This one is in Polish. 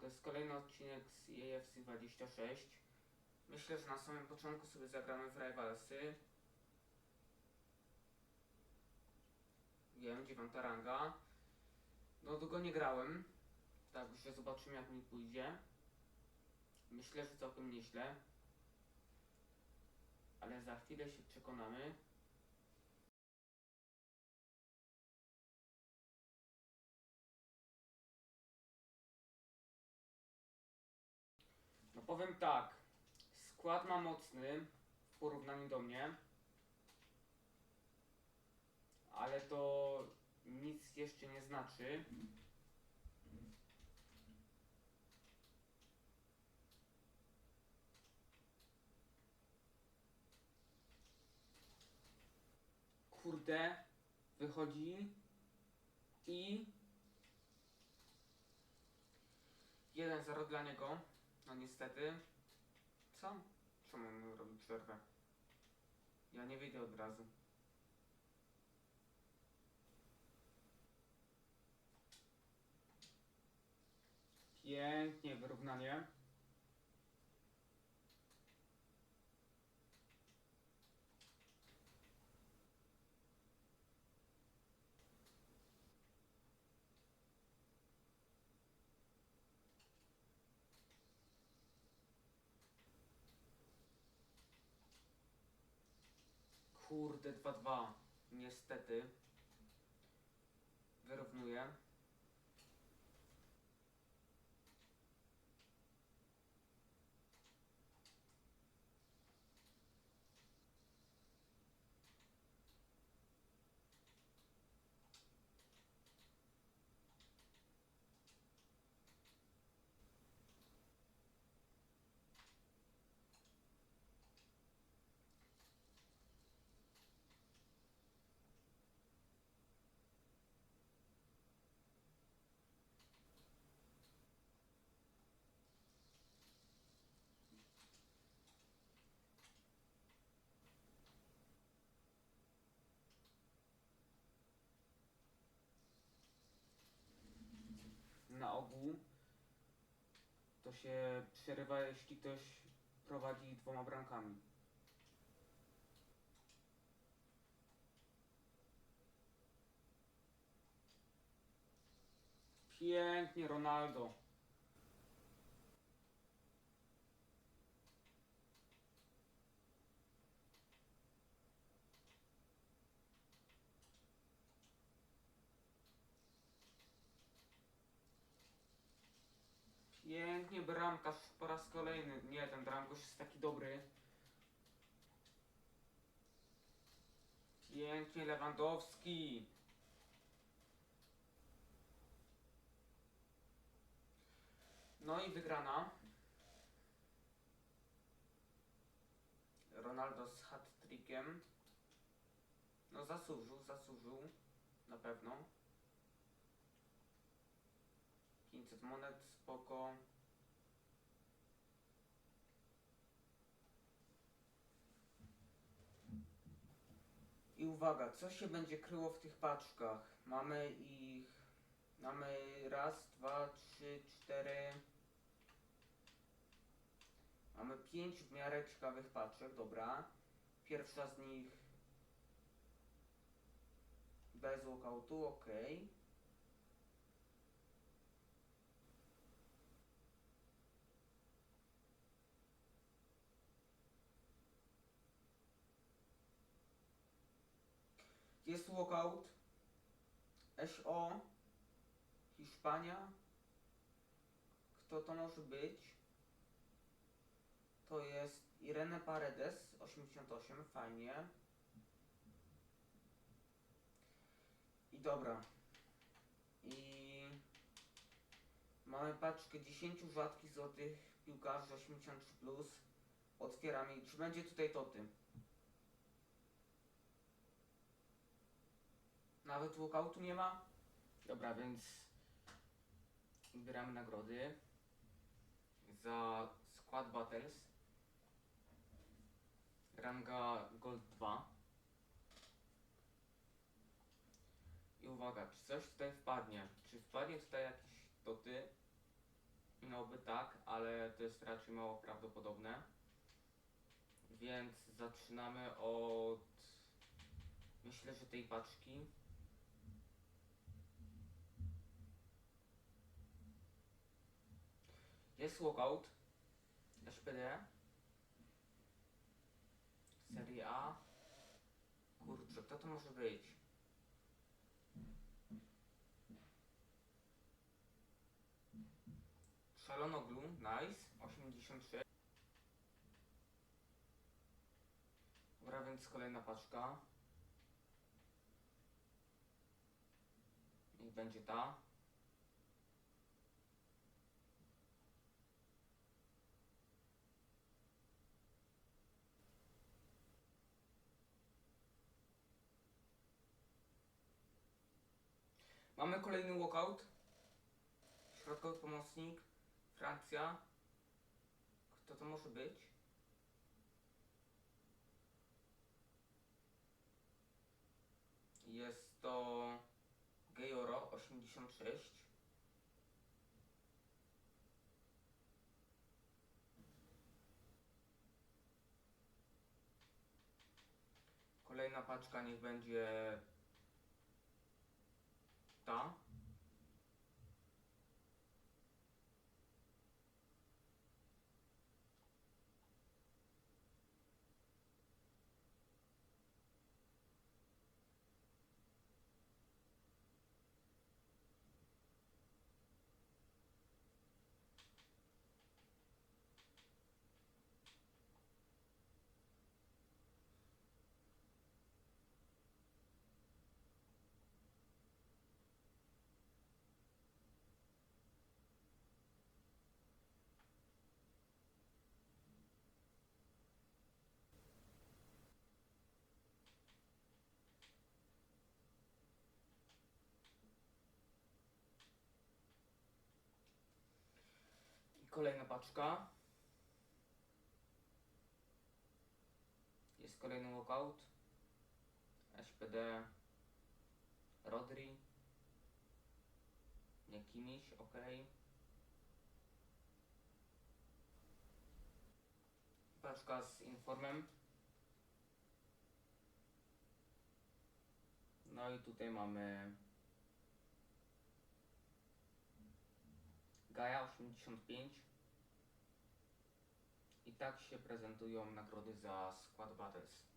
to jest kolejny odcinek z EAFC 26. Myślę, że na samym początku sobie zagramy w Rivalsy. Wiem, dziewiąta ranga. No długo nie grałem, także zobaczymy jak mi pójdzie. Myślę, że całkiem nieźle. Ale za chwilę się przekonamy. Powiem tak, skład ma mocny w porównaniu do mnie, ale to nic jeszcze nie znaczy. Kurde, wychodzi i 1-0 dla niego. No niestety. Co? Czemu on robi przerwę? Ja nie wyjdę od razu. Pięknie wyrównanie. Kurde, 2-2. Niestety. Wyrównuję. Na ogół to się przerywa, jeśli ktoś prowadzi dwoma bramkami. Pięknie, Ronaldo. Pięknie, bramkarz po raz kolejny. Nie, ten bramkarz jest taki dobry. Pięknie, Lewandowski. No i wygrana. Ronaldo z hat-trickiem. No zasłużył, zasłużył. Na pewno. 500 monet, spoko. Uwaga, co się będzie kryło w tych paczkach? Mamy ich... Mamy raz, dwa, trzy, cztery... Mamy pięć w miarę ciekawych paczek, dobra. Pierwsza z nich... Bez walkoutu, okej. Jest walkout. SO. Hiszpania. Kto to może być? To jest Irene Paredes 88, fajnie. I dobra. I mamy paczkę 10 rzadkich złotych piłkarzy 83 plus. Otwieram i czy będzie tutaj toty? Nawet walkoutu nie ma? Dobra, więc zbieramy nagrody za Squad Battles. Ranga Gold 2. I uwaga, czy coś tutaj wpadnie? Czy wpadnie tutaj jakieś doty? No Wyglądałoby tak, ale to jest raczej mało prawdopodobne. Więc zaczynamy od myślę, że tej paczki. Jest walkout. SPD Serie A. Kurczę, kto to może być? Szalonoglu, nice, 86 Dobra, więc kolejna paczka. Niech będzie ta Mamy kolejny walkout. Środkowy pomocnik. Francja. Kto to może być? Jest to Gejoro 86. Kolejna paczka niech będzie ta. I kolejna paczka. Jest kolejny walkout. SPD Rodri. Nie Kimiś, ok. Paczka z informem. No i tutaj mamy Gaja 85. I tak się prezentują nagrody za Squad Battles.